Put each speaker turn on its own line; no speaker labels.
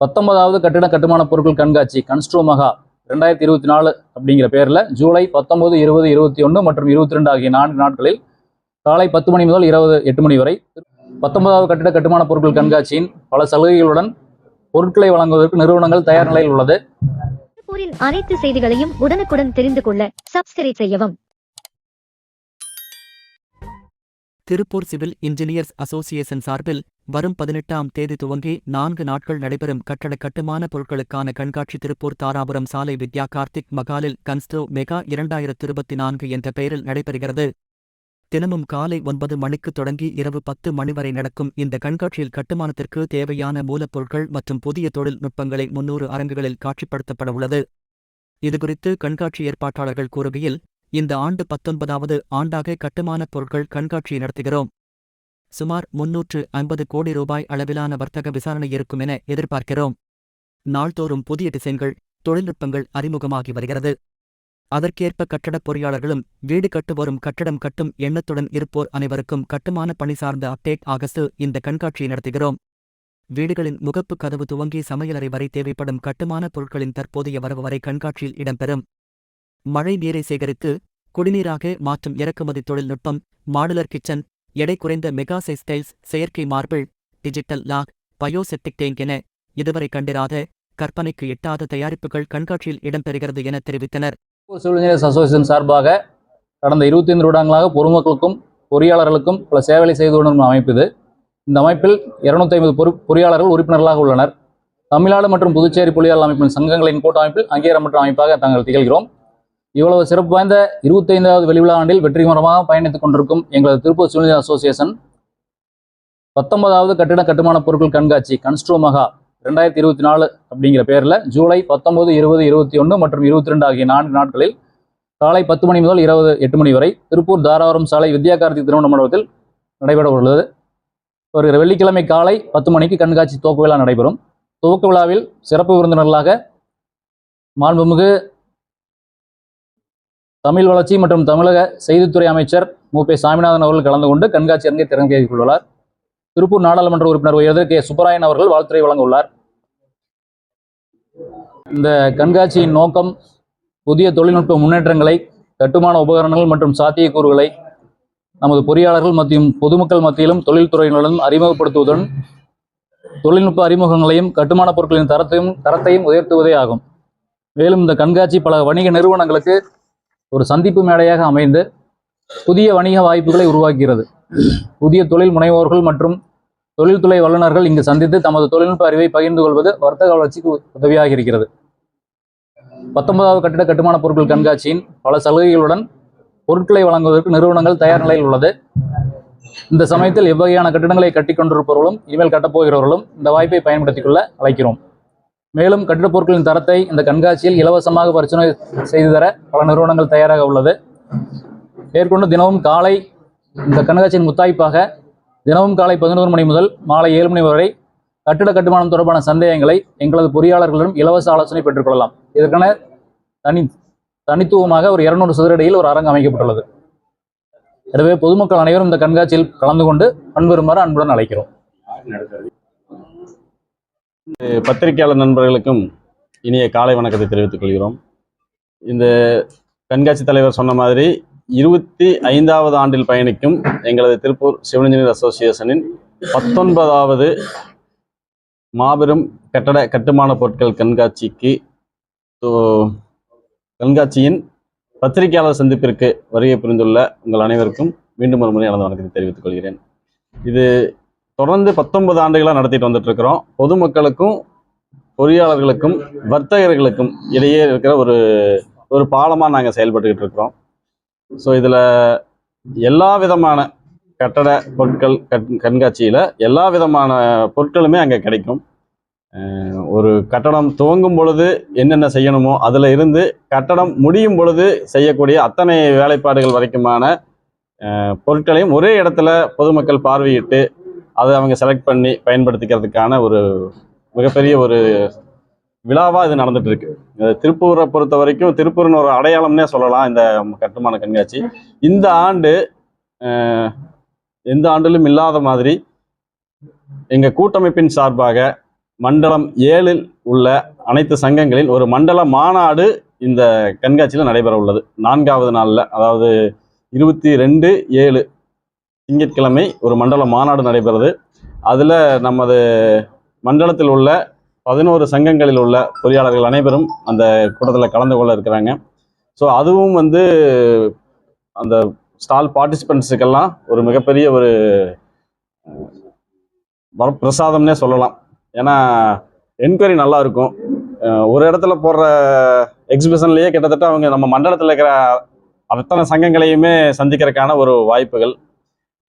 பத்தொன்பதாவது கட்டிட கட்டுமான பொருட்கள் கண்காட்சி கன்ஸ்ட்ரோ மகா ரெண்டாயிரத்தி இருபத்தி நாலு அப்படிங்கிற பேரில் ஜூலை பத்தொன்பது இருபது இருபத்தி ஒன்று மற்றும் இருபத்தி ரெண்டு ஆகிய நான்கு நாட்களில் காலை பத்து மணி முதல் இருபது எட்டு மணி வரை பத்தொன்பதாவது கட்டிட கட்டுமான பொருட்கள் கண்காட்சியின் பல சலுகைகளுடன் பொருட்களை வழங்குவதற்கு நிறுவனங்கள் தயார் நிலையில் உள்ளது.
அனைத்து செய்திகளையும் உடனுக்குடன் தெரிந்து கொள்ள சப்ஸ்கிரைப் செய்யவும்.
திருப்பூர் சிவில் இன்ஜினியர்ஸ் அசோசியேஷன் சார்பில் வரும் பதினெட்டாம் தேதி துவங்கி நான்கு நாட்கள் நடைபெறும் கட்டட கட்டுமான பொருட்களுக்கான கண்காட்சி திருப்பூர் தாராபுரம் சாலை வித்யா கார்த்திக் மகாலில் கன்ஸ்டோ மெகா இரண்டாயிரத்து இருபத்தி நான்கு என்ற பெயரில் நடைபெறுகிறது. தினமும் காலை ஒன்பது மணிக்கு தொடங்கி இரவு பத்து மணி வரை நடக்கும் இந்த கண்காட்சியில் கட்டுமானத்திற்கு தேவையான மூலப்பொருட்கள் மற்றும் புதிய தொழில்நுட்பங்களை முன்னூறு அரங்குகளில் காட்சிப்படுத்தப்பட உள்ளது. இதுகுறித்து கண்காட்சி ஏற்பாட்டாளர்கள் கூறுகையில் இந்த ஆண்டு பத்தொன்பதாவது ஆண்டாக கட்டுமானப் பொருட்கள் கண்காட்சி நடத்துகிறோம். சுமார் முன்னூற்று ஐம்பது கோடி ரூபாய் அளவிலான வர்த்தக விசாரணை இருக்கும் என எதிர்பார்க்கிறோம். நாள்தோறும் புதிய டிசைன்கள் தொழில்நுட்பங்கள் அறிமுகமாகி வருகிறது. அதற்கேற்ப கட்டடப் பொறியாளர்களும் வீடு கட்டு வரும் கட்டடம் கட்டும் எண்ணத்துடன் இருப்போர் அனைவருக்கும் கட்டுமான பணி சார்ந்த அப்டேட் ஆகஸ்ட் இந்த கண்காட்சியை நடத்துகிறோம். வீடுகளின் முகப்பு கதவு துவங்கி சமையலறை வரை தேவைப்படும் கட்டுமான பொருட்களின் தற்போதைய வரவு வரை கண்காட்சியில் இடம்பெறும். மழை நீரை சேகரித்து குடிநீராக மாற்றும் இறக்குமதி தொழில்நுட்பம் மாடுலர் கிச்சன் எடை குறைந்த மெகா சைஸ் டைல்ஸ் செயற்கை marble digital lock bioseptic tank என இதுவரை கண்டிராத கற்பனைக்கு எட்டாத தயாரிப்புகள் கண்காட்சியில் இடம்பெறுகிறது என தெரிவித்தனர்.
திருப்பூர் சிவில் இன்ஜினியர்ஸ் அசோசியேஷன் சார்பாக கடந்த இருபத்தி ஐந்து வருடங்களாக பொதுமக்களுக்கும் பொறியாளர்களுக்கும் பல சேவைகளை செய்து கொண்டிருக்கும் அமைப்பு இது. இந்த அமைப்பில் இருநூத்தி ஐம்பது பொறு பொறியாளர்கள் உறுப்பினர்களாக உள்ளனர். தமிழ்நாடு மற்றும் புதுச்சேரி பொறியாளர் அமைப்பின் சங்கங்களின் கூட்டமைப்பில் அங்கீகாரம் மற்றும் அமைப்பாக தாங்கள் திகழ்கிறோம். இவ்வளவு சிறப்பு வாய்ந்த இருபத்தைந்தாவது வெளிவிழா ஆண்டில் வெற்றிகரமாக பயணித்துக் கொண்டிருக்கும் எங்களது திருப்பூர் சிவில் அசோசியேஷன் பத்தொன்பதாவது கட்டிட கட்டுமான பொருட்கள் கண்காட்சி கன்ஸ்ட்ரோ மகா ரெண்டாயிரத்தி இருபத்தி நாலு அப்படிங்கிற பேரில் ஜூலை பத்தொன்பது இருபது இருபத்தி ஒன்று மற்றும் இருபத்தி ரெண்டு ஆகிய நான்கு நாட்களில் காலை பத்து மணி முதல் இரவு எட்டு மணி வரை திருப்பூர் தாராபுரம் சாலை வித்யா கார்த்திக் திருமண மண்டபத்தில் நடைபெற உள்ளது. வருகிற வெள்ளிக்கிழமை காலை பத்து மணிக்கு கண்காட்சி துவக்க விழா நடைபெறும். துவக்க விழாவில் சிறப்பு விருந்தினர்களாக மாண்புமிகு தமிழ் வளர்ச்சி மற்றும் தமிழக செய்தித்துறை அமைச்சர் மு. பே. சாமிநாதன் அவர்கள் கலந்து கொண்டு கண்காட்சி அரங்கை திறந்து கொள்வார் திருப்பூர் நாடாளுமன்ற உறுப்பினர் உயர்தர் கே. சுப்பராயன் அவர்கள் வாழ்த்துறை வழங்க உள்ளார் இந்த கண்காட்சியின் நோக்கம் புதிய தொழில்நுட்ப முன்னேற்றங்களை கட்டுமான உபகரணங்கள் மற்றும் சாத்தியக்கூறுகளை நமது பொறியாளர்கள் மற்றும் பொதுமக்கள் மத்தியிலும் தொழில்துறையினருடன் அறிமுகப்படுத்துவதுடன் தொழில்நுட்ப அறிமுகங்களையும் கட்டுமான பொருட்களின் தரத்தையும் தரத்தையும் உயர்த்துவதே ஆகும். மேலும் இந்த கண்காட்சி பல வணிக நிறுவனங்களுக்கு ஒரு சந்திப்பு மேடையாக அமைந்து புதிய வணிக வாய்ப்புகளை உருவாக்குகிறது. புதிய தொழில் முனைவோர்கள் மற்றும் தொழில்துறை வல்லுநர்கள் இங்கு சந்தித்து தமது தொழில்நுட்ப அறிவை பகிர்ந்து கொள்வது வர்த்தக வளர்ச்சிக்கு உதவியாக இருக்கிறது பத்தொன்பதாவது கட்டிட கட்டுமான பொருட்கள் கண்காட்சியின் பல சலுகைகளுடன் பொருட்களை வழங்குவதற்கு நிறுவனங்கள் தயார் நிலையில் உள்ளது. இந்த சமயத்தில் எவ்வகையான கட்டிடங்களை கட்டிக்கொண்டிருப்பவர்களும் இனிமேல் கட்டப்போகிறவர்களும் இந்த வாய்ப்பை பயன்படுத்திக் கொள்ள அழைக்கிறோம். மேலும் கட்டிடப் பொருட்களின் தரத்தை இந்த கண்காட்சியில் இலவசமாக பரிசோதனை செய்து தர பல நிறுவனங்கள் தயாராக உள்ளது. மேற்கொண்டு தினமும் காலை இந்த கண்காட்சியின் முத்தாய்ப்பாக தினமும் காலை பதினோரு மணி முதல் மாலை ஏழு மணி வரை கட்டிட கட்டுமானம் தொடர்பான சந்தேகங்களை எங்களது பொறியாளர்களிடம் இலவச ஆலோசனை பெற்றுக்கொள்ளலாம் இதற்கான தனி தனித்துவமாக ஒரு இருநூறு சதுரடியில் ஒரு அரங்கு அமைக்கப்பட்டுள்ளது. எனவே பொதுமக்கள் அனைவரும் இந்த கண்காட்சியில் கலந்து கொண்டு பண்பெறுமாறு அன்புடன் அழைக்கிறோம்.
பத்திரிகையாளர் நண்பர்களுக்கும் இனிய காலை வணக்கத்தை தெரிவித்துக் கொள்கிறோம். இந்த கண்காட்சி தலைவர் சொன்ன மாதிரி இருபத்தி ஐந்தாவது ஆண்டில் பயணிக்கும் எங்களது திருப்பூர் சிவில் இன்ஜினியர் அசோசியேஷனின் பத்தொன்பதாவது மாபெரும் கட்டட கட்டுமான பொருட்கள் கண்காட்சிக்கு கண்காட்சியின் பத்திரிகையாளர் சந்திப்பிற்கு வருகை புரிந்துள்ள உங்கள் அனைவருக்கும் மீண்டும் ஒரு முறை எனது வணக்கத்தை தெரிவித்துக் கொள்கிறேன். இது தொடர்ந்து பத்தொன்பது ஆண்டுகளாக நடத்திட்டு வந்துட்டு இருக்கிறோம் பொதுமக்களுக்கும் பொறியாளர்களுக்கும் வர்த்தகர்களுக்கும் இடையே இருக்கிற ஒரு ஒரு பாலமாக நாங்கள் செயல்பட்டுக்கிட்டு இருக்கிறோம். ஸோ இதில் எல்லா விதமான கட்டட பொருட்கள் கண் கண்காட்சியில் எல்லா விதமான பொருட்களுமே அங்கே கிடைக்கும். ஒரு கட்டடம் துவங்கும் பொழுது என்னென்ன செய்யணுமோ அதில் இருந்து கட்டடம் முடியும் பொழுது செய்யக்கூடிய அத்தனை வேலைப்பாடுகள் வரைக்குமான பொருட்களையும் ஒரே இடத்துல பொதுமக்கள் பார்வையிட்டு அதை அவங்க செலக்ட் பண்ணி பயன்படுத்திக்கிறதுக்கான ஒரு மிகப்பெரிய ஒரு விழாவாக இது நடந்துட்டு இருக்கு திருப்பூரை பொறுத்த வரைக்கும் திருப்பூர்னு ஒரு அடையாளம்னே சொல்லலாம் இந்த கட்டுமான கண்காட்சி. இந்த ஆண்டு எந்த ஆண்டிலும் இல்லாத மாதிரி எங்கள் கூட்டமைப்பின் சார்பாக மண்டலம் ஏழில் உள்ள அனைத்து சங்கங்களில் ஒரு மண்டல மாநாடு இந்த கண்காட்சியில் நடைபெற உள்ளது நான்காவது நாளில் அதாவது இருபத்தி ரெண்டு ஏழு திங்கட்கிழமை ஒரு மண்டல மாநாடு நடைபெறுது. அதில் நமது மண்டலத்தில் உள்ள பதினோரு சங்கங்களில் உள்ள பொறியாளர்கள் அனைவரும் அந்த கூட்டத்தில் கலந்து கொள்ள இருக்கிறாங்க. ஸோ அதுவும் வந்து அந்த ஸ்டால் பார்ட்டிசிபெண்ட்ஸுக்கெல்லாம் ஒரு மிகப்பெரிய ஒரு பிரசாதம்னே சொல்லலாம். ஏன்னா என்கொயரி நல்லா இருக்கும். ஒரு இடத்துல போடுற எக்ஸிபிஷன்லேயே கிட்டத்தட்ட அவங்க நம்ம மண்டலத்தில் இருக்கிற அத்தனை சங்கங்களையுமே சந்திக்கிறதுக்கான ஒரு வாய்ப்புகள்.